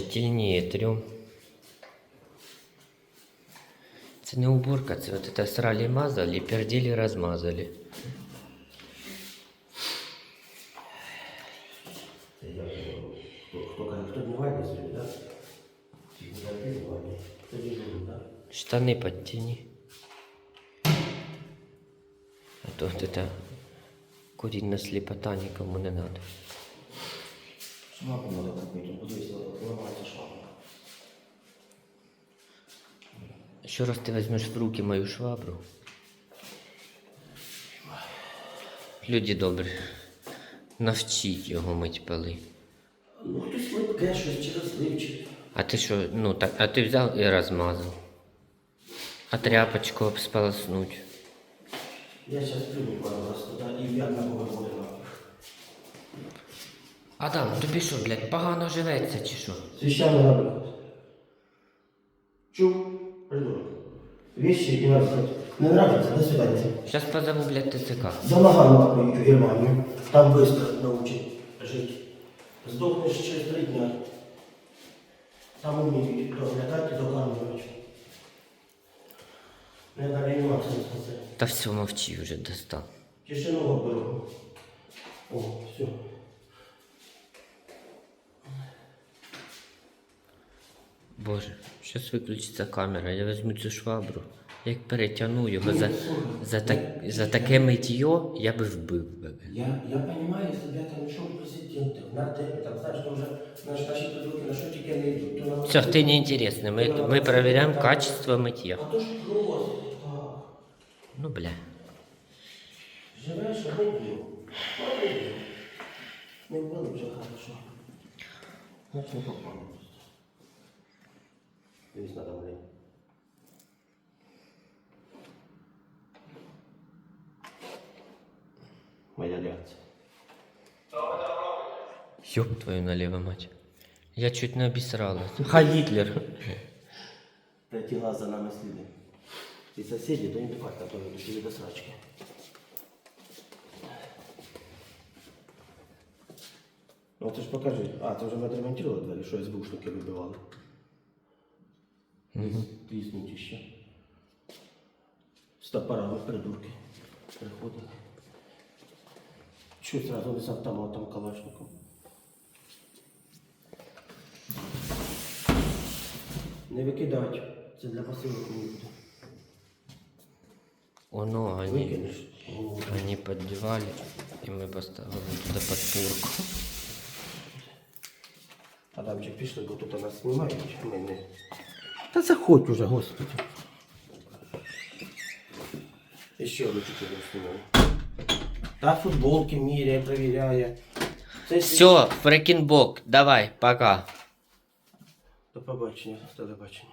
Трьом. Це не уборка, це от это срали мазали, пердели розмазали. Штани подтяни. А то вот это куриная слепота никому не надо. Швабру треба купити, Еще раз ты возьмешь в руки мою швабру. Люди добрі, навчіть його мить поли. Ну, хтось липке щось чи розливчик. А ти що, ну так, а ти взяв і розмазав. А тряпочку обсполоснуть. Я зараз прийду пару раз туди і як на кого Адам, тобі що, блядь, погано живеться чи що? Священный надо. Чув? Придурок. Вещи не надо брать. Не нравится? До свидания. Щас позову, блядь, ТЦК. За Нагано поїду в Германію. Там быстро научить жить. Здохнеш через три дня. Там уміють доглядати, докармлювати. Не на реанімацію не спасе. Та все, мовчи вже, достав. Тишину беру. О, все. Боже, щас виключиться камера, я візьму цю швабру. Як перетягну його за, за, так, за таке миттєо, я би вбив би. Я, я понимаю, если бы я там на тебе, там, знаешь, что уже наши, наши придурки на что тебе не то нам... Все, ти не інтересний. Ми, ми перевіряємо качество миття. А то ж просто. Ну, бля. Живеш, а не б'ю. А не б'ю. Не вбили вже хорошо. Дивись на давлення. Моя реакція. Ёб твою налево, мать. Я чуть не обісралась. Хай Гітлер. Третій глаз за нами слідить. І сусіди, то не бачать, которые дошли до срачки. Ну ти ж покажи. А, ти вже відремонтували двері, що СБУшники вибивали. Тиснуть ще. З топорами придурки. Приходили. Чуть сразу не з автоматом калашником. Не викидати. Це для посилок не буде. Оно, они, они поддевали, и мы поставили туда подпорку. Адамчик, пішли, бо тут нас знімають. Ми не... Та заходь уже, господи. І ще одну чотири знімаю. Та футболки міряє, перевіряє. Це Все, фрекінбок, давай, пока. До побачення, до телебачення.